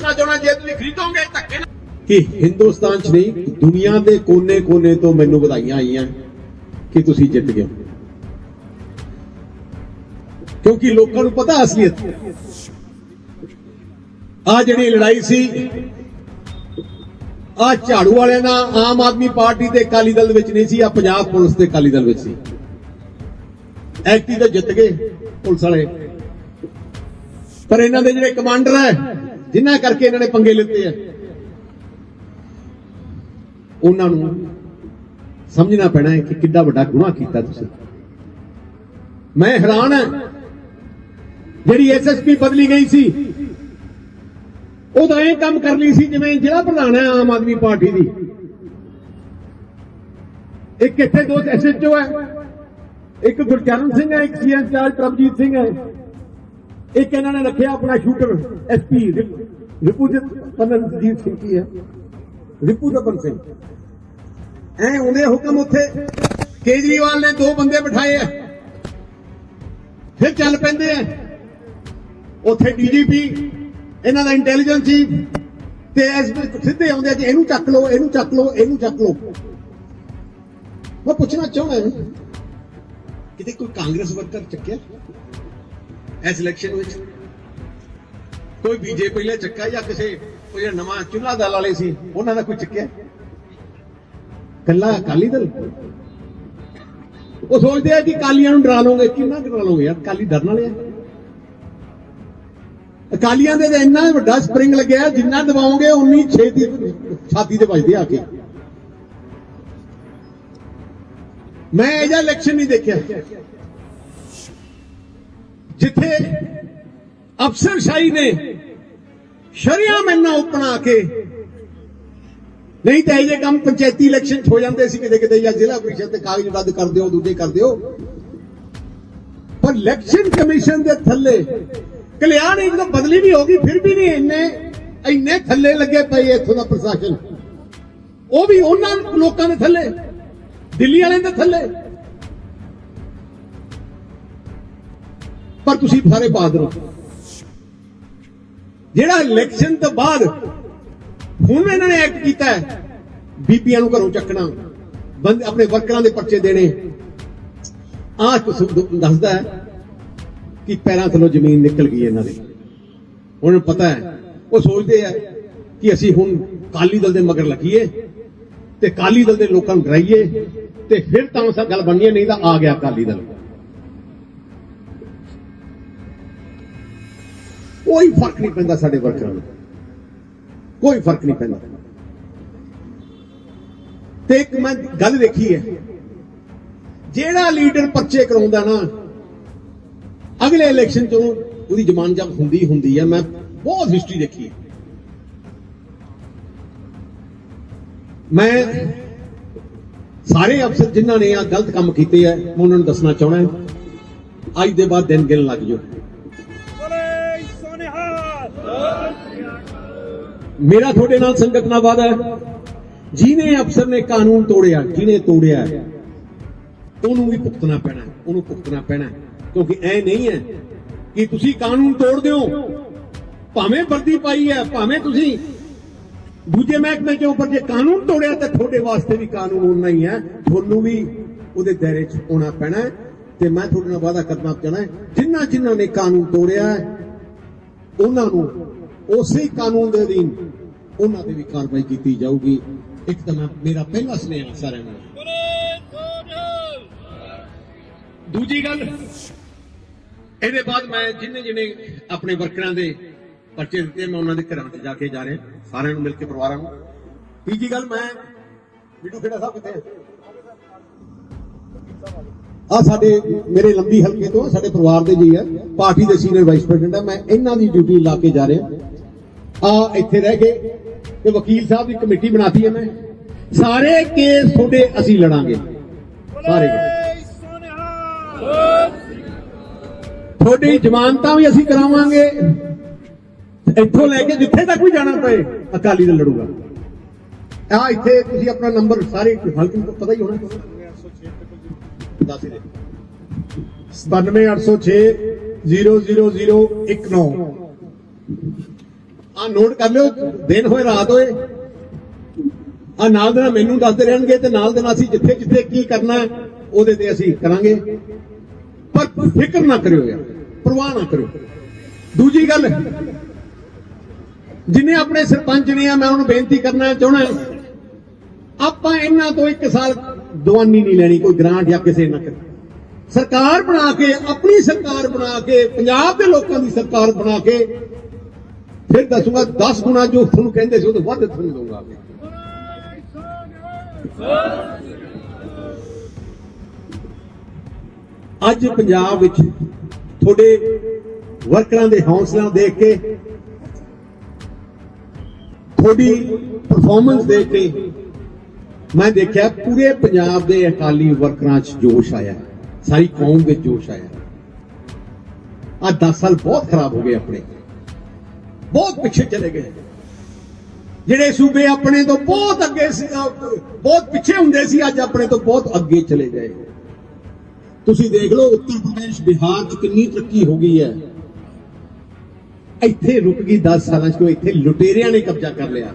ਦੱਸਣਾ ਚਾਹੁੰਦਾ ਜੇ ਤੁਸੀਂ ਖਰੀਦੋਗੇ ਧੱਕੇ ਨਾਲ ਕਿ ਹਿੰਦੁਸਤਾਨ 'ਚ ਨਹੀਂ, ਦੁਨੀਆ ਦੇ ਕੋਨੇ-ਕੋਨੇ ਤੋਂ ਮੈਨੂੰ ਵਧਾਈਆਂ ਆਈਆਂ ਕਿ ਤੁਸੀਂ ਜਿੱਤ ਗਏ ਕਿਉਂਕਿ ਲੋਕਾਂ ਨੂੰ ਪਤਾ ਅਸਲੀਅਤ। ਆ ਜਿਹੜੀ ਲੜਾਈ ਸੀ, ਆ ਝਾੜੂ ਵਾਲਿਆਂ ਦਾ ਆਮ ਆਦਮੀ ਪਾਰਟੀ ਤੇ ਅਕਾਲੀ ਦਲ ਵਿੱਚ ਨਹੀਂ ਸੀ, ਆ ਪੰਜਾਬ ਪੁਲਿਸ ਤੇ ਅਕਾਲੀ ਦਲ ਵਿੱਚ ਸੀ। ਐਕਟੀ ਤਾਂ ਜਿੱਤ ਗਏ ਪੁਲਿਸ ਵਾਲੇ। ਪਰ ਇਹਨਾਂ ਦੇ ਜਿਹੜੇ ਕਮਾਂਡਰ ਹੈ ਜਿਨ੍ਹਾਂ ਕਰਕੇ ਇਹਨਾਂ ਨੇ ਪੰਗੇ ਲਿੱਤੇ ਆ। ਉਹਨਾਂ ਨੂੰ ਸਮਝਣਾ ਪੈਣਾ ਹੈ ਕਿ ਕਿੱਡਾ ਵੱਡਾ ਗੁਨਾਹ ਕੀਤਾ ਤੁਸੀਂ। ਮੈਂ ਹੈਰਾਨ ਹਾਂ। ਜਿਹੜੀ ਐਸਐਸਪੀ ਬਦਲੀ ਗਈ ਸੀ ਉਹ ਤਾਂ ਇਹ ਕੰਮ ਕਰ ਲਈ ਸੀ ਜਿਵੇਂ ਜ਼ਿਲ੍ਹਾ ਪ੍ਰਧਾਨ ਹੈ ਆਮ ਆਦਮੀ ਪਾਰਟੀ ਦੀ। ਇੱਕ ਇੱਥੇ ਦੋ ਐਸਐਚਓ ਹੈ, ਇੱਕ ਗੁਰਚਰਨ ਸਿੰਘ ਹੈ, ਇੱਕ ਸੀਐਮ ਚਾਰਜ ਪ੍ਰਭਜੀਤ ਸਿੰਘ ਹੈ। ਇੱਕ ਇਹਨਾਂ ਨੇ ਰੱਖਿਆ ਆਪਣਾ ਸ਼ੂਟਰ ਐਸਪੀ ਰਿਪੂਜਿਤ ਪਨਨਜੀਤ ਸਿੰਘ ਕੀ ਹੈ? ਰਿਪੂ ਰਤਨ ਸਿੰਘ ਐ ਉਹਦੇ ਹੁਕਮ ਉੱਥੇ ਕੇਜਰੀਵਾਲ ਨੇ ਦੋ ਬੰਦੇ ਬਿਠਾਏ ਆ। ਫਿਰ ਚੱਲ ਪੈਂਦੇ ਆ। ਉੱਥੇ ਡੀਜੀਪੀ ਇਹਨਾਂ ਦਾ ਇੰਟੈਲੀਜੈਂਸ ਚੀਫ ਤੇ ਐਸਪੀ ਸਿੱਧੇ ਆਉਂਦੇ ਆ ਕਿ ਇਹਨੂੰ ਚੱਕ ਲਓ, ਇਹਨੂੰ ਚੱਕ ਲਓ, ਇਹਨੂੰ ਚੱਕ ਲਓ। ਮੈਂ ਪੁੱਛਣਾ ਚਾਹੁੰਦਾ ਹਾਂ ਕਿਤੇ ਕੋਈ ਕਾਂਗਰਸ ਵਰਕਰ ਚੱਕਿਆ ਇਸ ਇਲੈਕਸ਼ਨ ਵਿੱਚ? ਕੋਈ ਬੀਜੇਪੀ ਨੇ ਚੱਕਾ ਜਾਂ ਕਿਸੇ ਕੋਈ ਜਿਹੜਾ ਨਵਾਂ ਚੁੱਲਾ ਦਲ ਵਾਲੇ ਸੀ, ਉਹਨਾਂ ਦਾ ਕੋਈ ਚੱਕਿਆ? ਕੱਲਾ ਅਕਾਲੀ ਦਲ? ਉਹ ਸੋਚਦੇ ਆ ਕਿ ਕਾਲੀਆਂ ਨੂੰ ਡਰਾ ਲਓਗੇ। ਕਿੰਨਾ ਕੁ ਡਰਾ ਲਓਗੇ ਯਾਰ? ਕਾਲੀ ਡਰਨ ਵਾਲੇ ਆ। ਅਕਾਲੀਆਂ ਦੇ ਤਾਂ ਇੰਨਾ ਵੱਡਾ ਸਪਰਿੰਗ ਲੱਗਿਆ, ਜਿੰਨਾ ਦਬਾਓਗੇ, ਉਨੀ ਛੇਤੀ ਛਾਤੀ ਤੇ ਵੱਜਦੇ ਆ ਕੇ। ਮੈਂ ਇਹ ਜਿਹਾ ਇਲੈਕਸ਼ਨ ਨਹੀਂ ਦੇਖਿਆ। ਜਿੱਥੇ ਅਫਸਰਸ਼ਾਹੀ ਨੇ ਸ਼ਰਿਆਮ ਇੰਨਾ ਉਪਣਾ ਕੇ। ਨਹੀਂ ਤਾਂ ਇਹ ਜੇ ਕੰਮ ਪੰਚਾਇਤੀ ਇਲੈਕਸ਼ਨ ਹੋ ਜਾਂਦੇ ਸੀ ਕਿਤੇ ਕਿਤੇ, ਜਾਂ ਜ਼ਿਲ੍ਹਾ ਪ੍ਰੀਸ਼ਦ ਤੇ ਕਾਗਜ਼ ਰੱਦ ਕਰ ਦਿਓ, ਦੂਜੇ ਕਰ ਦਿਓ। ਪਰ ਇਲੈਕਸ਼ਨ ਕਮਿਸ਼ਨ ਦੇ ਥੱਲੇ ਕਲਿਆਣ ਇੱਕ ਤਾਂ ਬਦਲੀ ਵੀ ਹੋ ਗਈ, ਫਿਰ ਵੀ ਨਹੀਂ ਇੰਨੇ ਇੰਨੇ ਥੱਲੇ ਲੱਗੇ ਪਏ ਇੱਥੋਂ ਦਾ ਪ੍ਰਸ਼ਾਸਨ। ਉਹ ਵੀ ਉਹਨਾਂ ਲੋਕਾਂ ਦੇ ਥੱਲੇ, ਦਿੱਲੀ ਵਾਲਿਆਂ ਦੇ ਥੱਲੇ। ਪਰ ਤੁਸੀਂ ਸਾਰੇ ਬਹਾਦਰ ਹੋ। ਜਿਹੜਾ ਇਲੈਕਸ਼ਨ ਤੋਂ ਬਾਅਦ ਹੁਣ ਇਹਨਾਂ ਨੇ ਐਕਟ ਕੀਤਾ ਹੈ ਬੀਪੀਆਂ ਨੂੰ ਘਰੋਂ ਚੱਕਣਾ ਬੰਦੇ ਆਪਣੇ ਵਰਕਰਾਂ ਦੇ ਪਰਚੇ ਦੇਣੇ। ਆਹ ਦੱਸਦਾ ਹੈ ਕਿ ਪੈਰਾਂ ਥੱਲੋਂ ਜ਼ਮੀਨ ਨਿਕਲ ਗਈ ਇਹਨਾਂ ਦੇ। ਉਹਨਾਂ ਨੂੰ ਪਤਾ ਹੈ ਉਹ ਸੋਚਦੇ ਆ ਕਿ ਅਸੀਂ ਹੁਣ ਕਾਲੀ ਦਲ ਦੇ ਮਗਰ ਲੱਗੀਏ ਤੇ ਕਾਲੀ ਦਲ ਦੇ ਲੋਕਾਂ ਨੂੰ ਡਰਾਈਏ ਤੇ ਫਿਰ ਤਾਂ ਸਾ ਗੱਲ ਬਣਨੀ ਹੈ, ਨਹੀਂ ਤਾਂ ਆ ਗਿਆ ਕਾਲੀ ਦਲ। ਕੋਈ ਫ਼ਰਕ ਨਹੀਂ ਪੈਂਦਾ ਸਾਡੇ ਵਰਕਰਾਂ ਨੂੰ। ਕੋਈ ਫ਼ਰਕ ਨਹੀਂ ਪੈਂਦਾ। ਤੇ ਇੱਕ ਮੈਂ ਗੱਲ ਦੇਖੀ ਹੈ। ਜਿਹੜਾ ਲੀਡਰ ਪਰਚੇ ਕਰਾਉਂਦਾ ਨਾ, ਅਗਲੇ ਇਲੈਕਸ਼ਨ ਚੋਂ ਉਹਦੀ ਜ਼ਮਾਨ ਜਬ ਹੁੰਦੀ ਹੁੰਦੀ ਹੈ। ਮੈਂ ਬਹੁਤ ਹਿਸਟਰੀ ਦੇਖੀ ਹੈ। ਮੈਂ ਸਾਰੇ ਅਫਸਰ ਜਿਨ੍ਹਾਂ ਨੇ ਆ ਗਲਤ ਕੰਮ ਕੀਤੇ ਆ, ਮੈਂ ਉਹਨਾਂ ਨੂੰ ਦੱਸਣਾ ਚਾਹਣਾ ਅੱਜ ਦੇ ਬਾਅਦ ਦਿਨ ਗਿਣ ਲੱਗ ਜਾਓ। ਮੇਰਾ ਤੁਹਾਡੇ ਨਾਲ ਸੰਗਤ ਨਾਲ ਵਾਦਾ ਹੈ। ਜਿਹਨੇ ਅਫਸਰ ਨੇ ਕਾਨੂੰਨ ਤੋੜਿਆ, ਜਿਹਨੇ ਤੋੜਿਆ ਉਹਨੂੰ ਵੀ ਭੁਗਤਣਾ ਪੈਣਾ ਉਹਨੂੰ ਭੁਗਤਣਾ ਪੈਣਾ ਕਿਉਂਕਿ ਐ ਨਹੀਂ ਹੈ ਕਿ ਤੁਸੀਂ ਕਾਨੂੰਨ ਤੋੜਦੇ ਹੋ ਭਾਵੇਂ ਵਰਦੀ ਪਾਈ ਹੈ, ਭਾਵੇਂ ਤੁਸੀਂ ਦੂਜੇ ਮਹਿਕਮੇ ਚੋਂ ਉੱਪਰ ਜੇ ਕਾਨੂੰਨ ਤੋੜਿਆ ਤਾਂ ਤੁਹਾਡੇ ਵਾਸਤੇ ਵੀ ਕਾਨੂੰਨ ਉਨਾ ਹੀ ਹੈ। ਤੁਹਾਨੂੰ ਵੀ ਉਹਦੇ ਦਾਇਰੇ 'ਚ ਆਉਣਾ ਪੈਣਾ ਤੇ ਮੈਂ ਤੁਹਾਡੇ ਨਾਲ ਵਾਅਦਾ ਕਰਨਾ ਚਾਹਣਾ ਜਿਨ੍ਹਾਂ ਜਿਨ੍ਹਾਂ ਨੇ ਕਾਨੂੰਨ ਤੋੜਿਆ ਉਹਨਾਂ ਨੂੰ ਉਸੇ ਕਾਨੂੰਨ ਦੇ ਅਧੀਨ ਉਹਨਾਂ ਤੇ ਵੀ ਕਾਰਵਾਈ ਕੀਤੀ ਜਾਊਗੀ। ਇੱਕ ਤਾਂ ਮੈਂ- ਮੇਰਾ ਪਹਿਲਾ ਸੁਨੇਹਾ ਸਾਰਿਆਂ ਨੂੰ। ਦੂਜੀ ਗੱਲ, ਇਹਦੇ ਬਾਅਦ ਮੈਂ ਜਿੰਨੇ ਜਿੰਨੇ ਆਪਣੇ ਵਰਕਰਾਂ ਦੇ ਪਰਚੇ ਦਿੱਤੇ, ਮੈਂ ਉਹਨਾਂ ਦੇ ਘਰਾਂ 'ਚ ਜਾ ਕੇ ਜਾ ਰਿਹਾ, ਸਾਰਿਆਂ ਨੂੰ ਮਿਲ ਕੇ ਪਰਿਵਾਰਾਂ ਨੂੰ। ਤੀਜੀ ਗੱਲ ਮੈਂ ਬਿੱਟੂ ਖੇੜਾ ਸਾਹਿਬ ਕਿੱਥੇ ਆ? ਸਾਡੇ ਮੇਰੇ ਲੰਬੀ ਹਲਕੇ ਤੋਂ ਸਾਡੇ ਪਰਿਵਾਰ ਦੇ ਜੀ ਹੈ ਪਾਰਟੀ ਦੇ ਸੀਨੀਅਰ ਵਾਈਸ ਪ੍ਰੈਜ਼ੀਡੈਂਟ ਹੈ ਮੈਂ ਇਹਨਾਂ ਦੀ ਡਿਊਟੀ ਲਾ ਕੇ ਜਾ ਰਿਹਾ। ਆ ਇੱਥੇ ਰਹਿ ਕੇ ਤੇ ਵਕੀਲ ਸਾਹਿਬ ਦੀ ਕਮੇਟੀ ਬਣਾਤੀ ਹੈ ਮੈਂ। ਸਾਰੇ ਕੇਸ ਤੁਹਾਡੇ ਅਸੀਂ ਲੜਾਂਗੇ। ਸਾਰੇ ਤੁਹਾਡੀ ਜ਼ਮਾਨਤਾਂ ਵੀ ਅਸੀਂ ਕਰਾਵਾਂਗੇ। ਇੱਥੋਂ ਲੈ ਕੇ ਜਿੱਥੇ ਤੱਕ ਵੀ ਜਾਣਾ ਪਏ, ਅਕਾਲੀ ਦਲ ਲੜੂਗਾ। ਆ ਇੱਥੇ ਤੁਸੀਂ ਆਪਣਾ ਨੰਬਰ ਸਾਰੇ ਹਲਕੇ ਨੂੰ ਪਤਾ ਹੀ ਹੋਣਾ। ਦੱਸ ਦੇ। 97806 00019 ਆ ਨੋਟ ਕਰ ਲਿਓ, ਦਿਨ ਹੋਏ, ਰਾਤ ਹੋਏ। ਆ ਨਾਲ ਦੇ ਨਾਲ ਮੈਨੂੰ ਦੱਸਦੇ ਰਹਿਣਗੇ ਤੇ ਨਾਲ ਦੇ ਨਾਲ ਅਸੀਂ ਜਿੱਥੇ ਜਿੱਥੇ ਕੀ ਕਰਨਾ ਉਹਦੇ ਤੇ ਅਸੀਂ ਕਰਾਂਗੇ। ਪਰ ਫਿਕਰ ਨਾ ਕਰਿਓ ਯਾਰ, ਪਰਵਾਹ ਨਾ ਕਰਿਓ। ਦੂਜੀ ਗੱਲ, ਜਿਨੇ ਆਪਣੇ ਸਰਪੰਚ ਨੇ ਆ, ਮੈਂ ਉਹਨੂੰ ਬੇਨਤੀ ਕਰਨਾ ਚਾਹਣਾ ਆਪਾਂ ਇਹਨਾਂ ਤੋਂ ਇੱਕ ਸਾਲ ਦਵਾਨੀ ਨਹੀਂ ਲੈਣੀ, ਕੋਈ ਗ੍ਰਾਂਟ ਜਾਂ ਕਿਸੇ ਨਾ ਕਰ। ਸਰਕਾਰ ਬਣਾ ਕੇ, ਆਪਣੀ ਸਰਕਾਰ ਬਣਾ ਕੇ, ਪੰਜਾਬ ਦੇ ਲੋਕਾਂ ਦੀ ਸਰਕਾਰ ਬਣਾ ਕੇ ਫਿਰ ਦੱਸੂਗਾ 10 ਗੁਣਾ ਜੋ ਤੁਹਾਨੂੰ ਕਹਿੰਦੇ ਸੀ, ਉਹ ਤੋਂ ਵੱਧ ਤੁਹਾਨੂੰ ਦਊਂਗਾ। ਅੱਜ ਪੰਜਾਬ ਵਿੱਚ ਤੁਹਾਡੇ ਵਰਕਰਾਂ ਦੇ ਹੌਸਲਾ ਦੇਖ ਕੇ, ਤੁਹਾਡੀ ਪਰਫਾਰਮੈਂਸ ਦੇਖ ਕੇ ਮੈਂ ਦੇਖਿਆ ਪੂਰੇ ਪੰਜਾਬ ਦੇ ਅਕਾਲੀ ਵਰਕਰਾਂ 'ਚ ਜੋਸ਼ ਆਇਆ, ਸਾਰੀ ਕੌਮ ਵਿੱਚ ਜੋਸ਼ ਆਇਆ। ਆ 10 ਸਾਲ ਬਹੁਤ ਖਰਾਬ ਹੋ ਗਏ ਆਪਣੇ। ਬਹੁਤ ਪਿੱਛੇ ਚਲੇ ਗਏ। ਜਿਹੜੇ ਸੂਬੇ ਆਪਣੇ ਤੋਂ ਬਹੁਤ ਅੱਗੇ ਸੀ ਬਹੁਤ ਪਿੱਛੇ ਹੁੰਦੇ ਸੀ, ਅੱਜ ਆਪਣੇ ਤੋਂ ਬਹੁਤ ਅੱਗੇ ਚਲੇ ਗਏ। ਤੁਸੀਂ ਦੇਖ ਲਓ, ਉੱਤਰ ਪ੍ਰਦੇਸ਼, ਬਿਹਾਰ 'ਚ ਕਿੰਨੀ ਤਰੱਕੀ ਹੋ ਗਈ ਹੈ। ਇੱਥੇ ਰੁਕ ਗਈ 10 ਸਾਲਾਂ 'ਚ ਤੋਂ ਇੱਥੇ ਲੁਟੇਰਿਆਂ ਨੇ ਕਬਜ਼ਾ ਕਰ ਲਿਆ।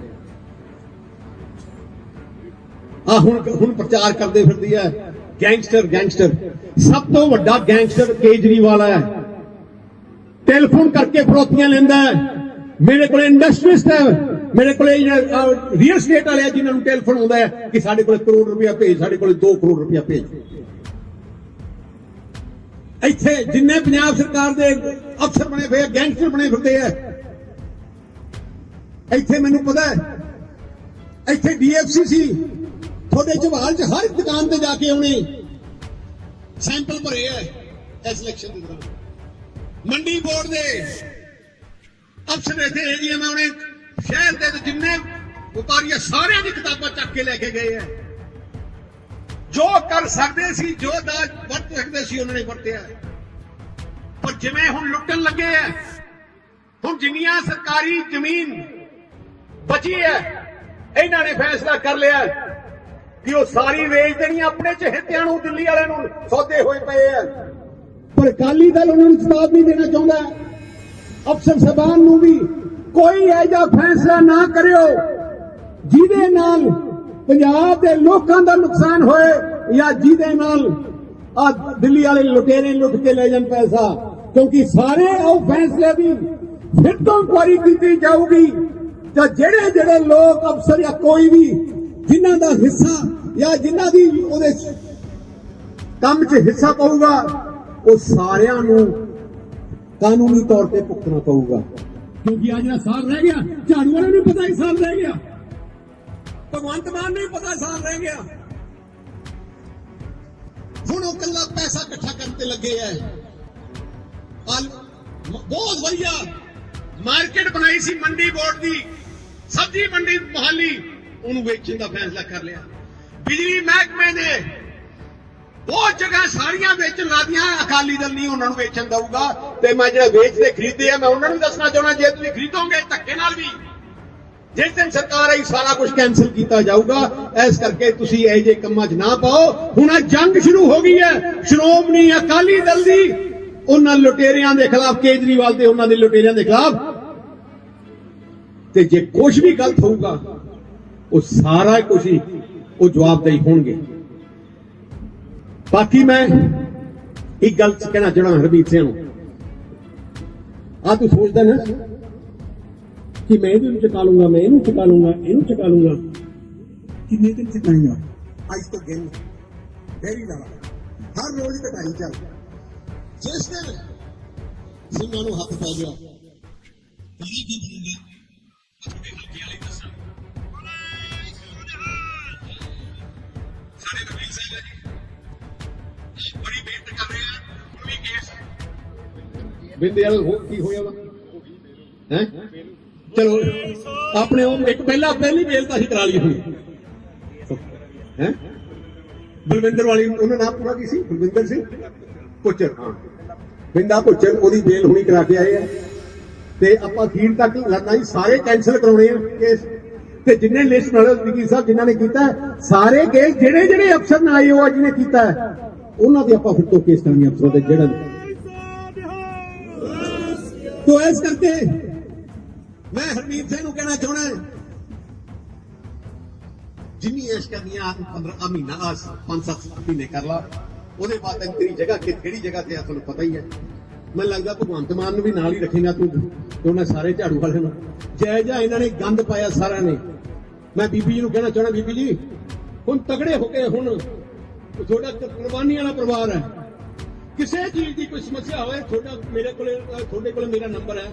ਆ ਹੁਣ ਹੁਣ ਪ੍ਰਚਾਰ ਕਰਦੇ ਫਿਰਦੀ ਹੈ, ਗੈਂਗਸਟਰ ਗੈਂਗਸਟਰ। ਸਭ ਤੋਂ ਵੱਡਾ ਗੈਂਗਸਟਰ ਕੇਜਰੀਵਾਲ ਹੈ। ਟੈਲੀਫੋਨ ਕਰਕੇ ਫਰੋਤੀਆਂ ਲੈਂਦਾ ਹੈ। ਮੇਰੇ ਕੋਲ ਇੰਡਸਟਰੀਸਟ ਹੈ ਮੇਰੇ ਕੋਲ ਰੀਅਲ ਸਟੇਟ ਵਾਲੇ ਜਿਨ੍ਹਾਂ ਨੂੰ ਟੈਲੀਫੋਨ ਆਉਂਦਾ ਹੈ ਕਿ ਸਾਡੇ ਕੋਲ ਕਰੋੜ ਰੁਪਇਆ ਭੇਜ, ਸਾਡੇ ਕੋਲ 2 ਕਰੋੜ ਰੁਪਇਆ ਭੇਜ। ਇੱਥੇ ਜਿੰਨੇ ਪੰਜਾਬ ਸਰਕਾਰ ਦੇ ਅਫਸਰ ਬਣੇ ਹੋਏ ਗੈਂਗਸਟਰ ਬਣੇ ਫਿਰਦੇ ਆ। ਇੱਥੇ ਮੈਨੂੰ ਪਤਾ ਹੈ, ਇੱਥੇ ਡੀਐਫਸੀ ਸੀ। ਤੁਹਾਡੇ ਜਵਾਲ ਚ ਹਰ ਦੁਕਾਨ ਤੇ ਜਾ ਕੇ ਆਉਣੇ ਸੈਂਪਲ ਭਰੇ ਆ ਇਸ ਇਲੈਕਸ਼ਨ ਦੇ ਦੌਰਾਨ। ਮੰਡੀ ਬੋਰਡ ਦੇ ਅਫਸਰ ਇੱਥੇ ਏਰੀਆ ਮੈਂ ਉਹਨੇ ਸ਼ਹਿਰ ਦੇ ਜਿੰਨੇ ਵਪਾਰੀਆਂ ਸਾਰਿਆਂ ਦੀ ਕਿਤਾਬਾਂ ਚੱਕ ਕੇ ਲੈ ਕੇ ਗਏ ਆ ਜੋ ਕਰ ਸਕਦੇ ਸੀ, ਜੋ ਦਾਜ ਵਰਤ ਸਕਦੇ ਸੀ, ਉਹਨਾਂ ਨੇ ਵਰਤਿਆ। ਪਰ ਜਿਵੇਂ ਹੁਣ ਲੁੱਟਣ ਲੱਗੇ ਆ ਹੁਣ ਜਿੰਨੀਆਂ ਸਰਕਾਰੀ ਜ਼ਮੀਨ ਬਚੀ ਹੈ ਇਹਨਾਂ ਨੇ ਫੈਸਲਾ ਕਰ ਲਿਆ ਕਿ ਉਹ ਸਾਰੀ ਵੇਚ ਦੇਣੀ ਆਪਣੇ ਚਹੇਤਿਆਂ ਨੂੰ, ਦਿੱਲੀ ਵਾਲਿਆਂ ਨੂੰ ਸੌਦੇ ਹੋਏ ਪਏ ਆ ਪਰ ਅਕਾਲੀ ਦਲ ਉਹਨਾਂ ਨੂੰ ਜਵਾਬ ਨਹੀਂ ਦੇਣਾ ਚਾਹੁੰਦਾ। ਅਫਸਰ ਸਾਹਿਬਾਨ ਨੂੰ ਵੀ ਕੋਈ ਐਜਾ ਫੈਸਲਾ ਨਾ ਕਰਿਓ, ਜਿਹਦੇ ਨਾਲ ਪੰਜਾਬ ਦੇ ਲੋਕਾਂ ਦਾ ਨੁਕਸਾਨ ਹੋਏ ਜਾਂ ਜਿਹਦੇ ਨਾਲ ਆ ਦਿੱਲੀ ਵਾਲੇ ਲੁਟੇਰੇ ਲੁੱਟ ਕੇ ਲੈ ਜਾਣ ਪੈਸਾ, ਕਿਉਂਕਿ ਸਾਰੇ ਉਹ ਫੈਸਲੇ ਦੀ ਫਿਰ ਤੋਂ ਇਨਕੁਆਰੀ ਕੀਤੀ ਜਾਊਗੀ। ਤਾਂ ਜਿਹੜੇ ਜਿਹੜੇ ਲੋਕ ਅਫਸਰ ਜਾਂ ਕੋਈ ਵੀ ਜਿਨ੍ਹਾਂ ਦਾ ਹਿੱਸਾ ਜਾਂ ਜਿਨ੍ਹਾਂ ਦੀ ਉਹਦੇ ਕੰਮ 'ਚ ਹਿੱਸਾ ਪਊਗਾ, ਉਹ ਸਾਰਿਆਂ ਨੂੰ ਕਾਨੂੰਨੀ ਤੌਰ ਤੇ ਭੁਗਤਣਾ ਪਊਗਾ। ਕਿਉਂਕਿ ਅੱਜ ਦਾ ਸਾਲ ਰਹਿ ਗਿਆ ਝਾੜੂ ਵਾਲੇ ਨੂੰ ਪਤਾ ਹੀ ਸਾਲ ਰਹਿ ਗਿਆ। ਭਗਵੰਤ ਮਾਨ ਨੂੰ ਪਤਾ ਸਾਲ ਰਹਿ ਗਿਆ। ਹੁਣ ਉਹ ਕੱਲਾ ਪੈਸਾ ਇਕੱਠਾ ਕਰਨ ਤੇ ਲੱਗੇ ਐ ਬਹੁਤ ਵਧੀਆ ਮਾਰਕੀਟ ਬਣਾਈ ਸੀ ਮੰਡੀ ਬੋਰਡ ਦੀ। ਸਬਜ਼ੀ ਮੰਡੀ ਮੁਹਾਲੀ ਉਹਨੂੰ ਵੇਚਣ ਦਾ ਫੈਸਲਾ ਕਰ ਲਿਆ। ਬਿਜਲੀ ਮਹਿਕਮੇ ਨੇ ਬਹੁਤ ਜਗ੍ਹਾ ਸਾਰੀਆਂ ਵੇਚਣ ਲਾਦੀਆਂ ਅਕਾਲੀ ਦਲ ਨਹੀਂ ਉਹਨਾਂ ਨੂੰ ਵੇਚਣ ਦਊਗਾ। ਤੇ ਮੈਂ ਜਿਹੜਾ ਵੇਚਦੇ ਖਰੀਦੇ ਆ, ਮੈਂ ਉਹਨਾਂ ਨੂੰ ਦੱਸਣਾ ਚਾਹੁੰਦਾ, ਜੇ ਤੁਸੀਂ ਖਰੀਦੋਗੇ ਧੱਕੇ ਨਾਲ ਵੀ, ਜਿਸ ਦਿਨ ਸਰਕਾਰ ਆਈ, ਸਾਰਾ ਕੁਝ ਕੈਨਸਲ ਕੀਤਾ ਜਾਊਗਾ। ਇਸ ਕਰਕੇ ਤੁਸੀਂ ਇਹ ਜੇ ਕੰਮਾਂ 'ਚ ਨਾ ਪਾਓ। ਹੁਣ ਆ ਜੰਗ ਸ਼ੁਰੂ ਹੋ ਗਈ ਹੈ। ਸ਼੍ਰੋਮਣੀ ਅਕਾਲੀ ਦਲ ਦੀ, ਉਹਨਾਂ ਲੁਟੇਰਿਆਂ ਦੇ ਖਿਲਾਫ, ਕੇਜਰੀਵਾਲ ਤੇ ਉਹਨਾਂ ਦੇ ਲੁਟੇਰਿਆਂ ਦੇ ਖਿਲਾਫ। ਤੇ ਜੇ ਕੁਝ ਵੀ ਗਲਤ ਹੋਊਗਾ, ਉਹ ਸਾਰਾ ਕੁਝ ਹੀ ਉਹ ਜਵਾਬਦੇਹੀ ਹੋਣਗੇ। ਬਾਕੀ ਮੈਂ ਇੱਕ ਗੱਲ ਕਹਿਣਾ ਚਾਹਣਾ ਹਰਬੀਤ ਸਿੰਘ ਨੂੰ। ਆ ਤੂੰ ਸੋਚਦਾ ਨਾ ਕਿ ਮੈਂ ਇਹਨੂੰ ਚਕਾ ਲੂੰਗਾ ਮੈਂ ਇਹਨੂੰ ਚਕਾ ਲੂੰਗਾ ਇਹਨੂੰ ਚਕਾ ਲੂੰਗਾ। ਕਿੰਨੇ ਦਿਨ ਚਕਾਏਗਾ ਅੱਜ ਤੋਂ ਗਿਣ ਡੇਰੀ ਦਾ ਹਰ ਰੋਜ਼ ਕਟਾਈ ਚੱਲ। ਜਿਸ ਦਿਨ ਸਿੰਘਾਂ ਨੂੰ ਹੱਥ ਪੈ ਗਿਆ ਕੀ ਕੀ ਬਣੂਗਾ ਆਪਣੇ ਵਾਲੇ ਸਾਡੇ ਜੀ। ਬੜੀ ਮਿਹਨਤ ਕਰ ਰਹੇ ਆ ਹੁਣ ਕੇਸ ਬਿੰਦੇ ਹੋ ਕੀ ਹੋਇਆ ਵਾ? ਹੈ? ਚਲੋ, ਆਪਣੇ ਉਹ ਇੱਕ ਪਹਿਲਾ ਪਹਿਲੀ ਬੇਲ ਤਾਂ ਅਸੀਂ ਕਰਾ ਲਈ ਹੋਈ ਹੈ? ਬਲਵਿੰਦਰ ਵਾਲੀ ਉਹਨਾਂ ਨਾਮ ਪੂਰਾ ਕੀ ਸੀ? ਬਲਵਿੰਦਰ ਸਿੰਘ? ਪੁੱਚਰ ਹਾਂ। ਬਿੰਦਾ ਪੁੱਚਰ ਉਹਦੀ ਬੇਲ ਹੁਣੀ ਕਰਾ ਕੇ ਆਏ ਆ। ਤੇ ਆਪਾਂ ਅਖੀਰ ਤੱਕ ਲੜਨਾ ਜੀ ਸਾਰੇ ਕੈਨਸਲ ਕਰਾਉਣੇ ਆ ਕੇਸ ਤੇ ਜਿੰਨੇ ਲਿਸਟ ਨਾਲ ਵਿਕੀ ਸਾਹਿਬ, ਜਿਨ੍ਹਾਂ ਨੇ ਕੀਤਾ, ਸਾਰੇ ਕੇਸ ਜਿਹੜੇ ਜਿਹੜੇ ਅਫਸਰ ਨਾਲ ਆਏ, ਉਹ ਅੱਜ ਨੇ ਕੀਤਾ। ਉਹਨਾਂ ਦੇ ਆਪਾਂ ਫਿਰ ਤੋਂ ਕੇਸ ਕਰਾਂਗੇ ਅਫਸਰਾਂ ਦੇ ਜਿਹੜਾ ਤੋ ਇਸ ਕਰਕੇ ਮੈਂ ਹਰਮੀਤ ਸਿੰਘ ਨੂੰ ਕਹਿਣਾ ਚਾਹਣਾ ਜਿੰਨੀ ਐਸ਼ ਕਰਨੀ 15 ਮਹੀਨਾ ਆ 5-7 ਮਹੀਨੇ ਕਰ ਲਾ, ਉਹਦੇ ਬਾਅਦ ਤੈਨੂੰ ਤੇਰੀ ਜਗ੍ਹਾ ਕਿ ਕਿਹੜੀ ਜਗ੍ਹਾ ਤੇ ਆ ਤੁਹਾਨੂੰ ਪਤਾ ਹੀ ਹੈ। ਮੈਨੂੰ ਲੱਗਦਾ ਭਗਵੰਤ ਮਾਨ ਨੂੰ ਵੀ ਨਾਲ ਹੀ ਰੱਖੇਗਾ ਤੂੰ, ਤੇ ਉਹਨਾਂ ਸਾਰੇ ਝਾੜੂ ਵਾਲਿਆਂ ਨੂੰ। ਜੈ ਜਾ ਇਹਨਾਂ ਨੇ ਗੰਦ ਪਾਇਆ ਸਾਰਿਆਂ ਨੇ। ਮੈਂ ਬੀਬੀ ਜੀ ਨੂੰ ਕਹਿਣਾ ਚਾਹਣਾ ਬੀਬੀ ਜੀ, ਹੁਣ ਤਗੜੇ ਹੋ ਕੇ ਹੁਣ ਤੁਹਾਡਾ ਕੁਰਬਾਨੀ ਵਾਲਾ ਪਰਿਵਾਰ ਹੈ। ਕਿਸੇ ਚੀਜ਼ ਦੀ ਕੋਈ ਸਮੱਸਿਆ ਹੋਵੇ, ਤੁਹਾਡਾ ਮੇਰੇ ਕੋਲੇ, ਤੁਹਾਡੇ ਕੋਲ ਮੇਰਾ ਨੰਬਰ ਹੈ।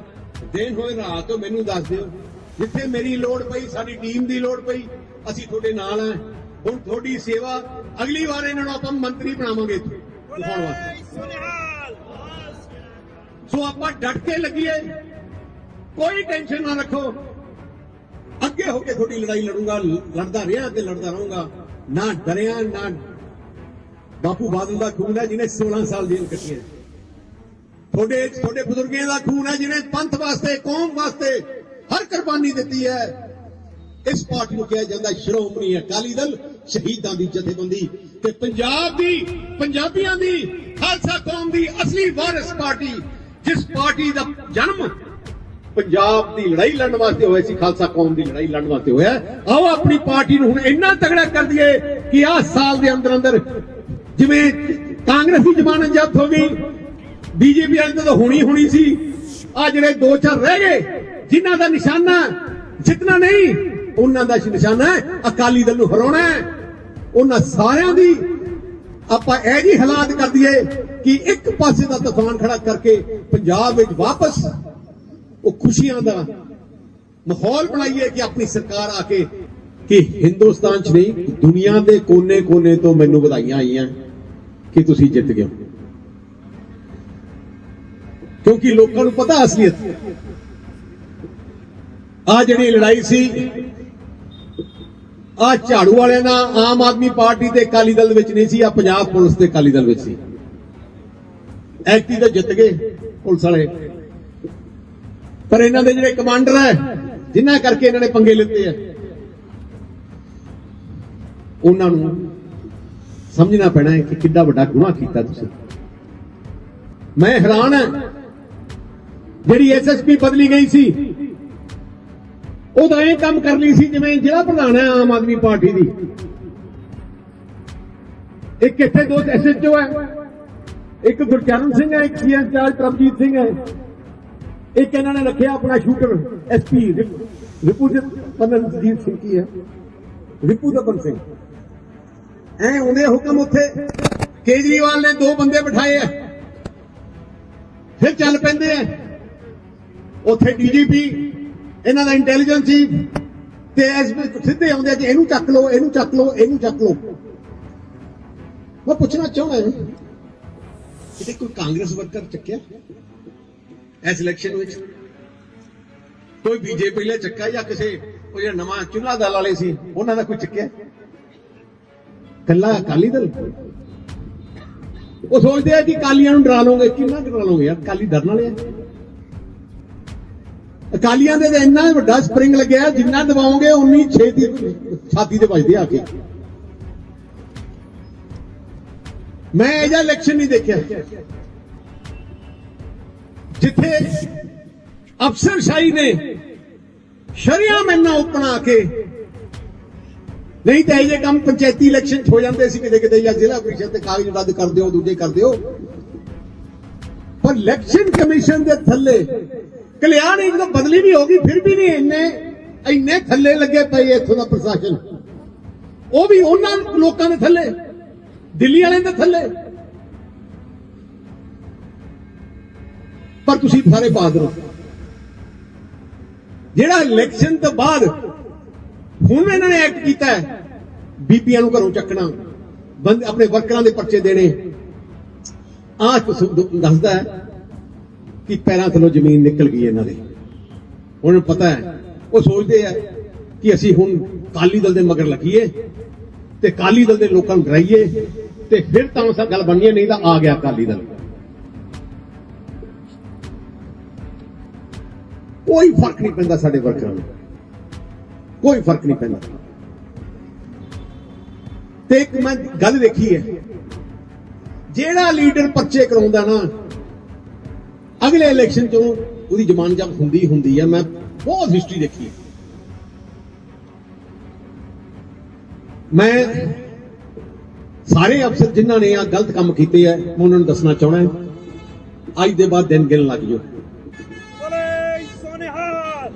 ਦਿਨ ਹੋਏ, ਰਾਤ ਹੋ ਮੈਨੂੰ ਦੱਸ ਦਿਓ। ਜਿੱਥੇ ਮੇਰੀ ਲੋੜ ਪਈ, ਸਾਡੀ ਟੀਮ ਦੀ ਲੋੜ ਪਈ, ਅਸੀਂ ਤੁਹਾਡੇ ਨਾਲ ਹਾਂ। ਹੁਣ ਤੁਹਾਡੀ ਸੇਵਾ, ਅਗਲੀ ਵਾਰ ਇਹਨਾਂ ਨੂੰ ਆਪਾਂ ਮੰਤਰੀ ਬਣਾਵਾਂਗੇ ਦਿਖਾਉਣ ਸੋ ਆਪਾਂ ਡਟ ਕੇ ਲੱਗੀਏ। ਕੋਈ ਟੈਨਸ਼ਨ ਨਾ ਰੱਖੋ। ਅੱਗੇ ਹੋ ਕੇ ਤੁਹਾਡੀ ਲੜਾਈ ਲੜੂੰਗਾ, ਲੜਦਾ ਰਿਹਾ ਤੇ ਲੜਦਾ ਰਹੂੰਗਾ। ਨਾ ਡਰਿਆ, ਨਾ ਬਾਪੂ ਬਾਦਲ ਦਾ ਖੂਨ ਹੈ ਜਿਹਨੇ 16 ਸਾਲ ਜੇਲ੍ਹ ਕੱਟੀ ਹੈ ਤੁਹਾਡੇ ਤੁਹਾਡੇ ਬਜ਼ੁਰਗਾਂ ਦਾ ਖੂਨ ਹੈ ਜਿਹਨੇ ਪੰਥ ਵਾਸਤੇ, ਕੌਮ ਵਾਸਤੇ ਹਰ ਕੁਰਬਾਨੀ ਦਿੱਤੀ ਹੈ। ਇਸ ਪਾਰਟੀ ਨੂੰ ਕਿਹਾ ਜਾਂਦਾ ਸ਼੍ਰੋਮਣੀ ਅਕਾਲੀ ਦਲ ਸ਼ਹੀਦਾਂ ਦੀ ਜਥੇਬੰਦੀ ਤੇ ਪੰਜਾਬ ਦੀ, ਪੰਜਾਬੀਆਂ ਦੀ, ਖਾਲਸਾ ਕੌਮ ਦੀ ਅਸਲੀ ਵਾਰਿਸ ਪਾਰਟੀ, ਜਿਸ ਪਾਰਟੀ ਦਾ ਜਨਮ ਪੰਜਾਬ ਦੀ ਲੜਾਈ ਲੜਨ ਵਾਸਤੇ ਹੋਇਆ ਸੀ, ਖਾਲਸਾ ਕੌਮ ਦੀ ਲੜਾਈ ਲੜਨ ਵਾਸਤੇ ਹੋਇਆ। ਆਓ ਆਪਣੀ ਪਾਰਟੀ ਨੂੰ ਹੁਣ ਇੰਨਾ ਤਗੜਾ ਕਰ ਦਈਏ ਕਿ ਆਹ ਸਾਲ ਦੇ ਅੰਦਰ ਅੰਦਰ ਜਿਵੇਂ ਕਾਂਗਰਸੀ ਜ਼ਮਾਨਤ ਜ਼ਬਤ ਹੋ ਗਈ, ਬੀਜੇਪੀ ਵਾਲੇ ਤਾਂ ਹੋਣੀ ਹੋਣੀ ਸੀ। ਆ ਜਿਹੜੇ ਦੋ ਚਾਰ ਰਹਿ ਗਏ, ਜਿਨ੍ਹਾਂ ਦਾ ਨਿਸ਼ਾਨਾ ਜਿੱਤਣਾ ਨਹੀਂ, ਉਹਨਾਂ ਦਾ ਨਿਸ਼ਾਨਾ ਹੈ, ਅਕਾਲੀ ਦਲ ਨੂੰ ਹਰਾਉਣਾ ਹੈ। ਉਹਨਾਂ ਸਾਰਿਆਂ ਦੀ ਆਪਾਂ ਇਹ ਜੀ ਹਾਲਾਤ ਕਰ ਦਈਏ ਕਿ ਇੱਕ ਪਾਸੇ ਦਾ ਤੂਫਾਨ ਖੜਾ ਕਰਕੇ ਪੰਜਾਬ ਵਿੱਚ ਵਾਪਸ, ਉਹ ਖੁਸ਼ੀਆਂ ਦਾ ਮਾਹੌਲ ਬਣਾਈਏ ਕਿ ਆਪਣੀ ਸਰਕਾਰ ਆ ਕੇ ਕਿ ਹਿੰਦੁਸਤਾਨ 'ਚ ਨਹੀਂ, ਦੁਨੀਆ ਦੇ ਕੋਨੇ-ਕੋਨੇ ਤੋਂ ਮੈਨੂੰ ਵਧਾਈਆਂ ਆਈਆਂ ਕਿ ਤੁਸੀਂ ਜਿੱਤ ਗਏ ਹੋ। ਕਿਉਂਕਿ ਲੋਕਾਂ ਨੂੰ ਪਤਾ ਅਸਲੀਅਤ। ਆ ਜਿਹੜੀ ਲੜਾਈ ਸੀ ਆ ਝਾੜੂ ਵਾਲਿਆਂ ਦਾ ਆਮ ਆਦਮੀ ਪਾਰਟੀ ਤੇ ਅਕਾਲੀ ਦਲ ਵਿੱਚ ਨਹੀਂ ਸੀ ਆ ਪੰਜਾਬ ਪੁਲਿਸ ਤੇ ਅਕਾਲੀ ਦਲ ਵਿੱਚ ਸੀ। ਐਕਟੀ ਤਾਂ ਜਿੱਤ ਗਏ ਪੁਲਿਸ ਵਾਲੇ। ਪਰ ਇਹਨਾਂ ਦੇ ਜਿਹੜੇ ਕਮਾਂਡਰ ਹੈ, ਜਿਨ੍ਹਾਂ ਕਰਕੇ ਇਹਨਾਂ ਨੇ ਪੰਗੇ ਲਿੱਤੇ ਆ ਉਹਨਾਂ ਨੂੰ ਸਮਝਣਾ ਪੈਣਾ ਹੈ ਕਿ ਕਿੱਡਾ ਵੱਡਾ ਗੁਨਾਹ ਕੀਤਾ ਤੁਸੀਂ ਮੈਂ ਹੈਰਾਨ ਹਾਂ ਜਿਹੜੀ ਐਸਐਸਪੀ ਬਦਲੀ ਗਈ ਸੀ ਉਹ ਤਾਂ ਇਹ ਕੰਮ ਕਰ ਲਈ ਸੀ ਜਿਵੇਂ ਜ਼ਿਲ੍ਹਾ ਪ੍ਰਧਾਨ ਹੈ ਆਮ ਆਦਮੀ ਪਾਰਟੀ ਦੀ ਇੱਕ ਇੱਥੇ ਦੋ ਐਸਐਚਓ ਹੈ ਇੱਕ ਗੁਰਚਰਨ ਸਿੰਘ ਹੈ ਇੱਕ ਸੀਐਸ ਚਾਰਜ ਪ੍ਰਭਜੀਤ ਸਿੰਘ ਹੈ ਇੱਕ ਇਹਨਾਂ ਨੇ ਰੱਖਿਆ ਆਪਣਾ ਸ਼ੂਟਰ ਐਸਪੀ ਰਿਪੂਜਿਤ ਪਨਨਜੀਤ ਸਿੰਘ ਕੀ ਹੈ ਰਿਪੂਦਪਨ ਸਿੰਘ ਐ ਆਉਂਦੇ ਹੁਕਮ ਉੱਥੇ। ਕੇਜਰੀਵਾਲ ਨੇ ਦੋ ਬੰਦੇ ਬਿਠਾਏ ਆ। ਫਿਰ ਚੱਲ ਪੈਂਦੇ ਆ। ਉੱਥੇ ਡੀਜੀਪੀ ਇਹਨਾਂ ਦਾ ਇੰਟੈਲੀਜੈਂਸ ਚੀਫ ਤੇ ਐਸਪੀ ਸਿੱਧੇ ਆਉਂਦੇ ਆ ਇਹਨੂੰ ਚੱਕ ਲਓ, ਇਹਨੂੰ ਚੱਕ ਲਓ, ਇਹਨੂੰ ਚੱਕ ਲਓ। ਮੈਂ ਪੁੱਛਣਾ ਚਾਹੁੰਦਾ ਹਾਂ ਕਿਤੇ ਕੋਈ ਕਾਂਗਰਸ ਵਰਕਰ ਚੱਕਿਆ? ਇਸ ਇਲੈਕਸ਼ਨ ਵਿੱਚ ਕੋਈ ਬੀਜੇਪੀ ਲੈ ਚੱਕਾ ਜਾਂ ਕਿਸੇ, ਉਹ ਜਿਹੜਾ ਨਵਾਂ ਚੁੱਲਾ ਦਲ ਵਾਲੇ ਸੀ, ਉਹਨਾਂ ਦਾ ਕੋਈ ਚੱਕਿਆ? ਕੱਲਾ ਅਕਾਲੀ ਦਲ? ਉਹ ਸੋਚਦੇ ਆ ਕਿ ਕਾਲੀਆਂ ਨੂੰ ਡਰਾ ਲਓਗੇ, ਕਿੰਨਾ ਡਰਾ ਲਓਗੇ ਯਾਰ ਕਾਲੀ ਡਰਨ ਵਾਲੇ ਆ। ਅਕਾਲੀਆਂ ਦੇ ਤਾਂ ਇੰਨਾ ਵੱਡਾ ਸਪਰਿੰਗ ਲੱਗਿਆ, ਜਿੰਨਾ ਦਬਾਓਗੇ, ਉਨੀ ਛੇਤੀ ਛਾਤੀ ਤੇ ਵੱਜਦੇ ਆ ਕੇ। ਮੈਂ ਇਹ ਜਿਹਾ ਇਲੈਕਸ਼ਨ ਨਹੀਂ ਦੇਖਿਆ। ਜਿੱਥੇ ਅਫਸਰਸ਼ਾਹੀ ਨੇ ਸ਼ਰੀਆ ਮੈਨਾਂ ਉਪਣਾ ਕੇ ਨਹੀਂ ਤਾਂ ਇਹ ਜੇ ਕੰਮ ਪੰਚਾਇਤੀ ਇਲੈਕਸ਼ਨ 'ਚ ਹੋ ਜਾਂਦੇ ਸੀ, ਕਿਤੇ ਕਿਤੇ ਜਾਂ ਜ਼ਿਲ੍ਹਾ ਪ੍ਰੀਸ਼ਦ ਤੇ ਕਾਗਜ਼ ਰੱਦ ਕਰ ਦਿਓ, ਦੂਜੇ ਕਰ ਦਿਓ। ਪਰ ਇਲੈਕਸ਼ਨ ਕਮਿਸ਼ਨ ਦੇ ਥੱਲੇ ਕਲਿਆਣ ਇੱਕ ਤਾਂ ਬਦਲੀ ਵੀ ਹੋ ਗਈ, ਫਿਰ ਵੀ ਨਹੀਂ ਇੰਨੇ ਇੰਨੇ ਥੱਲੇ ਲੱਗੇ ਪਏ ਇੱਥੋਂ ਦਾ ਪ੍ਰਸ਼ਾਸਨ। ਉਹ ਵੀ ਉਹਨਾਂ ਲੋਕਾਂ ਦੇ ਥੱਲੇ, ਦਿੱਲੀ ਵਾਲਿਆਂ ਦੇ ਥੱਲੇ। ਪਰ ਤੁਸੀਂ ਸਾਰੇ ਬਹਾਦਰ ਹੋ। ਜਿਹੜਾ ਇਲੈਕਸ਼ਨ ਤੋਂ ਬਾਅਦ ਹੁਣ ਇਹਨਾਂ ਨੇ ਐਕਟ ਕੀਤਾ ਬੀਬੀਆਂ ਨੂੰ ਘਰੋਂ ਚੱਕਣਾ, ਬੰਦੇ ਆਪਣੇ ਵਰਕਰਾਂ ਦੇ ਪਰਚੇ ਦੇਣੇ। ਆਹ ਦੱਸਦਾ ਹੈ ਕਿ ਪੈਰਾਂ ਥੱਲੋਂ ਜ਼ਮੀਨ ਨਿਕਲ ਗਈ ਇਹਨਾਂ ਦੇ। ਉਹਨਾਂ ਨੂੰ ਪਤਾ ਹੈ, ਉਹ ਸੋਚਦੇ ਆ ਕਿ ਅਸੀਂ ਹੁਣ ਕਾਲੀ ਦਲ ਦੇ ਮਗਰ ਲੱਗੀਏ ਤੇ ਕਾਲੀ ਦਲ ਦੇ ਲੋਕਾਂ ਨੂੰ ਡਰਾਈਏ ਤੇ ਫਿਰ ਤਾਂ ਸਾ ਗੱਲ ਬਣਨੀ ਨਹੀਂ ਤਾਂ ਆ ਗਿਆ ਕਾਲੀ ਦਲ। ਕੋਈ ਫ਼ਰਕ ਨਹੀਂ ਪੈਂਦਾ ਸਾਡੇ ਵਰਕਰਾਂ ਨੂੰ। ਕੋਈ ਫ਼ਰਕ ਨਹੀਂ ਪੈਂਦਾ। ਤੇ ਇੱਕ ਮੈਂ ਗੱਲ ਦੇਖੀ ਹੈ। ਜਿਹੜਾ ਲੀਡਰ ਪਰਚੇ ਕਰਾਉਂਦਾ ਨਾ, ਅਗਲੇ ਇਲੈਕਸ਼ਨ ਚੋਂ ਉਹਦੀ ਜਮਾਨ ਜਬ ਹੁੰਦੀ ਹੁੰਦੀ ਹੈ। ਮੈਂ ਬਹੁਤ ਹਿਸਟਰੀ ਦੇਖੀ ਹੈ। ਮੈਂ ਸਾਰੇ ਅਫਸਰ ਜਿਨ੍ਹਾਂ ਨੇ ਆ ਗਲਤ ਕੰਮ ਕੀਤੇ ਆ ਮੈਂ ਉਹਨਾਂ ਨੂੰ ਦੱਸਣਾ ਚਾਹਣਾ ਅੱਜ ਦੇ ਬਾਅਦ ਦਿਨ ਗਿਣ ਲੱਗ ਜਾਓ ਬੋਲੇ ਸੋਨਿਹਾਲ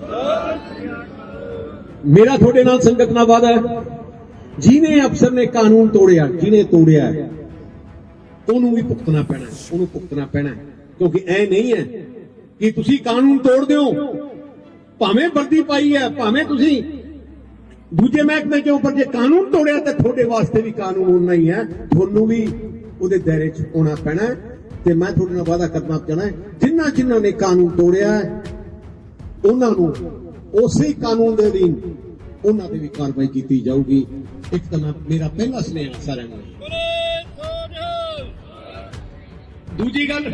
ਮੇਰਾ ਤੁਹਾਡੇ ਨਾਲ ਸੰਗਤ ਨਾਲ ਵਾਦਾ ਹੈ। ਜਿਹਨੇ ਅਫਸਰ ਨੇ ਕਾਨੂੰਨ ਤੋੜਿਆ, ਜਿਹਨੇ ਤੋੜਿਆ ਉਹਨੂੰ ਵੀ ਭੁਗਤਣਾ ਪੈਣਾ ਉਹਨੂੰ ਭੁਗਤਣਾ ਪੈਣਾ ਕਿਉਂਕਿ ਐ ਨਹੀਂ ਹੈ ਕਿ ਤੁਸੀਂ ਕਾਨੂੰਨ ਤੋੜ ਦਿਓ ਭਾਵੇਂ ਵਰਦੀ ਪਾਈ ਹੈ, ਭਾਵੇਂ ਤੁਸੀਂ ਦੂਜੇ ਮਹਿਕਮੇ ਦੇ ਉੱਪਰ ਜੇ ਕਾਨੂੰਨ ਤੋੜਿਆ ਤਾਂ ਤੁਹਾਡੇ ਵਾਸਤੇ ਵੀ ਕਾਨੂੰਨ ਉਨਾ ਹੀ ਹੈ। ਤੁਹਾਨੂੰ ਵੀ ਉਹਦੇ ਦਾਇਰੇ 'ਚ ਆਉਣਾ ਪੈਣਾ ਤੇ ਮੈਂ ਤੁਹਾਡੇ ਨਾਲ ਵਾਅਦਾ ਕਰਨਾ ਚਾਹਣਾ ਹੈ ਜਿਨ੍ਹਾਂ ਜਿਨ੍ਹਾਂ ਨੇ ਕਾਨੂੰਨ ਤੋੜਿਆ ਉਹਨਾਂ ਨੂੰ ਉਸੇ ਕਾਨੂੰਨ ਦੇ ਅਧੀਨ ਉਹਨਾਂ ਤੇ ਵੀ ਕਾਰਵਾਈ ਕੀਤੀ ਜਾਊਗੀ। ਇੱਕ ਤਾਂ ਮੇਰਾ ਪਹਿਲਾ ਸੁਨੇਹਾ ਸਾਰਿਆਂ ਨੂੰ। ਦੂਜੀ ਗੱਲ,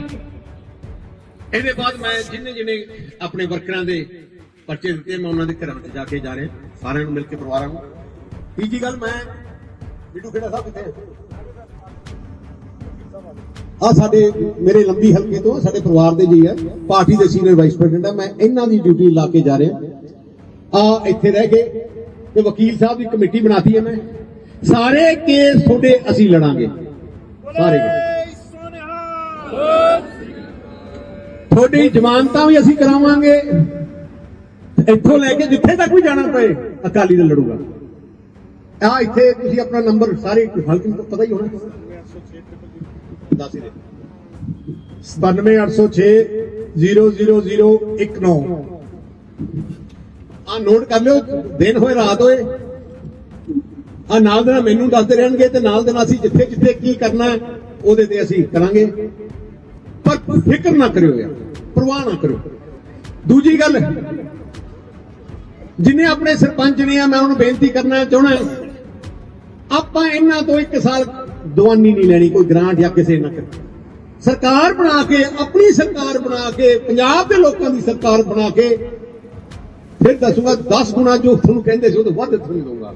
ਇਹਦੇ ਬਾਅਦ ਮੈਂ ਜਿੰਨੇ ਜਿੰਨੇ ਆਪਣੇ ਵਰਕਰਾਂ ਦੇ ਪਰਚੇ ਦਿੱਤੇ, ਮੈਂ ਉਹਨਾਂ ਦੇ ਘਰਾਂ 'ਚ ਜਾ ਕੇ ਜਾ ਰਿਹਾ, ਸਾਰਿਆਂ ਨੂੰ ਮਿਲ ਕੇ ਪਰਿਵਾਰਾਂ ਨੂੰ। ਤੀਜੀ ਗੱਲ ਮੈਂ, ਬਿੱਟੂ ਖੇੜਾ ਸਾਹਿਬ ਕਿੱਥੇ ਆ ਸਾਡੇ ਮੇਰੇ ਲੰਬੀ ਹਲਕੇ ਤੋਂ ਸਾਡੇ ਪਰਿਵਾਰ ਦੇ ਜੀ ਹੈ, ਪਾਰਟੀ ਦੇ ਸੀਨੀਅਰ ਵਾਈਸ ਪ੍ਰੈਜ਼ੀਡੈਂਟ ਹੈ, ਮੈਂ ਇਹਨਾਂ ਦੀ ਡਿਊਟੀ ਲਾ ਕੇ ਜਾ ਰਿਹਾ। ਆ ਇੱਥੇ ਰਹਿ ਕੇ ਤੇ ਵਕੀਲ ਸਾਹਿਬ ਦੀ ਕਮੇਟੀ ਬਣਾਤੀ ਹੈ ਮੈਂ। ਸਾਰੇ ਕੇਸ ਤੁਹਾਡੇ ਅਸੀਂ ਲੜਾਂਗੇ। ਸਾਰੇ ਤੁਹਾਡੀ ਜ਼ਮਾਨਤਾਂ ਵੀ ਅਸੀਂ ਕਰਾਵਾਂਗੇ। ਇੱਥੋਂ ਲੈ ਕੇ ਜਿੱਥੇ ਤੱਕ ਵੀ ਜਾਣਾ ਪਏ, ਅਕਾਲੀ ਦਲ ਲੜੂਗਾ। ਆ ਇੱਥੇ ਤੁਸੀਂ ਆਪਣਾ ਨੰਬਰ ਸਾਰੇ ਹਲਕੇ ਨੂੰ ਪਤਾ ਹੀ ਹੋਣਾ। ਦੱਸ ਦੇ। 97806 00019 ਆ ਨੋਟ ਕਰ ਲਿਓ, ਦਿਨ ਹੋਏ, ਰਾਤ ਹੋਏ। ਆ ਨਾਲ ਦੇ ਨਾਲ ਮੈਨੂੰ ਦੱਸਦੇ ਰਹਿਣਗੇ ਤੇ ਨਾਲ ਦੇ ਨਾਲ ਅਸੀਂ ਜਿੱਥੇ ਜਿੱਥੇ ਕੀ ਕਰਨਾ ਉਹਦੇ ਤੇ ਅਸੀਂ ਕਰਾਂਗੇ। ਪਰ ਫਿਕਰ ਨਾ ਕਰਿਓ ਯਾਰ, ਪਰਵਾਹ ਨਾ ਕਰੋ ਦੂਜੀ ਗੱਲ, ਜਿਨੇ ਆਪਣੇ ਸਰਪੰਚ ਨੇ ਆ, ਮੈਂ ਉਹਨੂੰ ਬੇਨਤੀ ਕਰਨਾ ਚਾਹਣਾ ਆਪਾਂ ਇਹਨਾਂ ਤੋਂ ਇੱਕ ਸਾਲ ਦਵਾਨੀ ਨਹੀਂ ਲੈਣੀ, ਕੋਈ ਗ੍ਰਾਂਟ ਜਾਂ ਕਿਸੇ ਨਾ ਕਰ ਸਰਕਾਰ ਬਣਾ ਕੇ, ਆਪਣੀ ਸਰਕਾਰ ਬਣਾ ਕੇ, ਪੰਜਾਬ ਦੇ ਲੋਕਾਂ ਦੀ ਸਰਕਾਰ ਬਣਾ ਕੇ ਫਿਰ ਦੱਸੂਗਾ 10 ਗੁਣਾ ਜੋ ਤੁਹਾਨੂੰ ਕਹਿੰਦੇ ਸੀ, ਉਹ ਤੋਂ ਵੱਧ ਤੁਹਾਨੂੰ ਦਊਂਗਾ।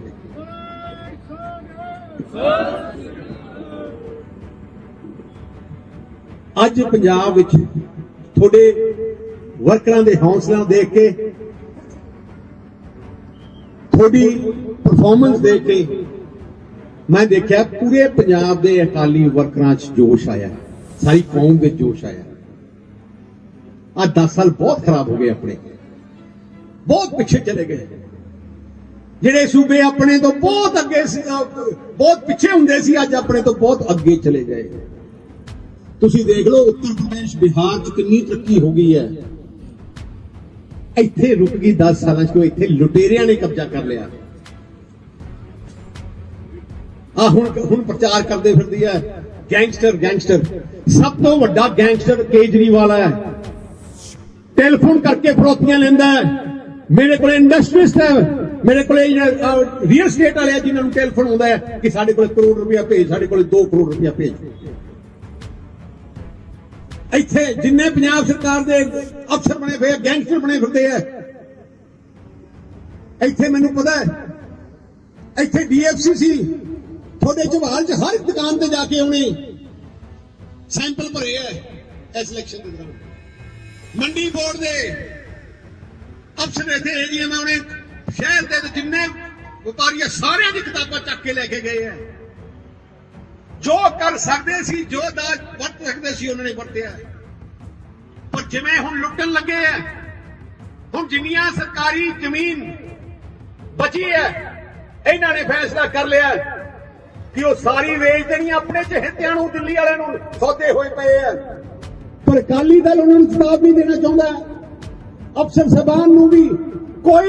ਅੱਜ ਪੰਜਾਬ ਵਿੱਚ ਤੁਹਾਡੇ ਵਰਕਰਾਂ ਦੇ ਹੌਸਲਾ ਦੇਖ ਕੇ, ਤੁਹਾਡੀ ਪਰਫਾਰਮੈਂਸ ਦੇਖ ਕੇ ਮੈਂ ਦੇਖਿਆ ਪੂਰੇ ਪੰਜਾਬ ਦੇ ਅਕਾਲੀ ਵਰਕਰਾਂ 'ਚ ਜੋਸ਼ ਆਇਆ ਸਾਰੀ ਕੌਮ ਵਿੱਚ ਜੋਸ਼ ਆਇਆ ਆ 10 ਸਾਲ ਬਹੁਤ ਖਰਾਬ ਹੋ ਗਏ ਆਪਣੇ। ਬਹੁਤ ਪਿੱਛੇ ਚਲੇ ਗਏ। ਜਿਹੜੇ ਸੂਬੇ ਆਪਣੇ ਤੋਂ ਬਹੁਤ ਅੱਗੇ ਸੀ ਬਹੁਤ ਪਿੱਛੇ ਹੁੰਦੇ ਸੀ, ਅੱਜ ਆਪਣੇ ਤੋਂ ਬਹੁਤ ਅੱਗੇ ਚਲੇ ਗਏ। ਤੁਸੀਂ ਦੇਖ ਲਓ, ਉੱਤਰ ਪ੍ਰਦੇਸ਼ ਬਿਹਾਰ 'ਚ ਕਿੰਨੀ ਤਰੱਕੀ ਹੋ ਗਈ ਹੈ। ਇੱਥੇ ਰੁਕ ਗਈ 10 ਸਾਲਾਂ 'ਚ ਕੋਈ ਇੱਥੇ ਲੁਟੇਰਿਆਂ ਨੇ ਕਬਜ਼ਾ ਕਰ ਲਿਆ। ਆ ਹੁਣ ਹੁਣ ਪ੍ਰਚਾਰ ਕਰਦੇ ਫਿਰਦੀ ਹੈ, ਗੈਂਗਸਟਰ ਗੈਂਗਸਟਰ। ਸਭ ਤੋਂ ਵੱਡਾ ਗੈਂਗਸਟਰ ਕੇਜਰੀਵਾਲ ਹੈ। ਟੈਲੀਫੋਨ ਕਰਕੇ ਫਰੋਤੀਆਂ ਲੈਂਦਾ ਹੈ। ਮੇਰੇ ਕੋਲ ਇੰਡਸਟਰੀਸਟ ਹੈ। ਮੇਰੇ ਕੋਲ ਰੀਅਲ ਸਟੇਟ ਵਾਲੇ ਜਿਨ੍ਹਾਂ ਨੂੰ ਟੈਲੀਫੋਨ ਆਉਂਦਾ ਹੈ ਕਿ ਸਾਡੇ ਕੋਲ ਕਰੋੜ ਰੁਪਇਆ ਭੇਜ, ਸਾਡੇ ਕੋਲ 2 ਕਰੋੜ ਰੁਪਇਆ ਭੇਜ। ਇੱਥੇ ਜਿੰਨੇ ਪੰਜਾਬ ਸਰਕਾਰ ਦੇ ਅਫਸਰ ਬਣੇ ਹੋਏ ਗੈਂਗਸਟਰ ਬਣੇ ਫਿਰਦੇ ਆ। ਇੱਥੇ ਮੈਨੂੰ ਪਤਾ ਹੈ, ਇੱਥੇ ਡੀਐਫਸੀ ਸੀ। ਤੁਹਾਡੇ ਜਵਾਲ ਚ ਹਰ ਦੁਕਾਨ ਤੇ ਜਾ ਕੇ ਆਉਣੇ ਸੈਂਪਲ ਭਰੇ ਆ ਇਸ ਇਲੈਕਸ਼ਨ ਦੇ ਦੌਰਾਨ। ਮੰਡੀ ਬੋਰਡ ਦੇ ਅਫਸਰ ਇੱਥੇ ਏਰੀਆ ਮੈਂ ਉਹਨੇ। ਸ਼ਹਿਰ ਦੇ ਜਿੰਨੇ ਵਪਾਰੀ ਸਾਰਿਆਂ ਦੀ ਕਿਤਾਬਾਂ ਚੱਕ ਕੇ ਲੈ ਕੇ ਗਏ ਆ। ਜੋ ਕਰ ਸਕਦੇ ਸੀ, ਜੋ ਦਾਜ ਵਰਤ ਸਕਦੇ ਸੀ, ਉਹਨਾਂ ਨੇ ਵਰਤਿਆ। ਪਰ ਜਿਵੇਂ ਹੁਣ ਲੁੱਟਣ ਲੱਗੇ ਆ, ਹੁਣ ਜਿੰਨੀਆਂ ਸਰਕਾਰੀ ਜ਼ਮੀਨ ਬਚੀ ਹੈ ਇਹਨਾਂ ਨੇ ਫੈਸਲਾ ਕਰ ਲਿਆ ਕਿ ਉਹ ਸਾਰੀ ਵੇਚ ਦੇਣੀ ਆਪਣੇ ਚਹੇਤਿਆਂ ਨੂੰ, ਦਿੱਲੀ ਵਾਲਿਆਂ ਨੂੰ ਸੌਦੇ ਹੋਏ ਪਏ ਆ। ਪਰ ਅਕਾਲੀ ਦਲ ਉਹਨਾਂ ਨੂੰ ਜਵਾਬ ਨਹੀਂ ਦੇਣਾ ਚਾਹੁੰਦਾ। ਅਫਸਰ ਸਾਹਿਬਾਨ ਨੂੰ ਵੀ ਕੋਈ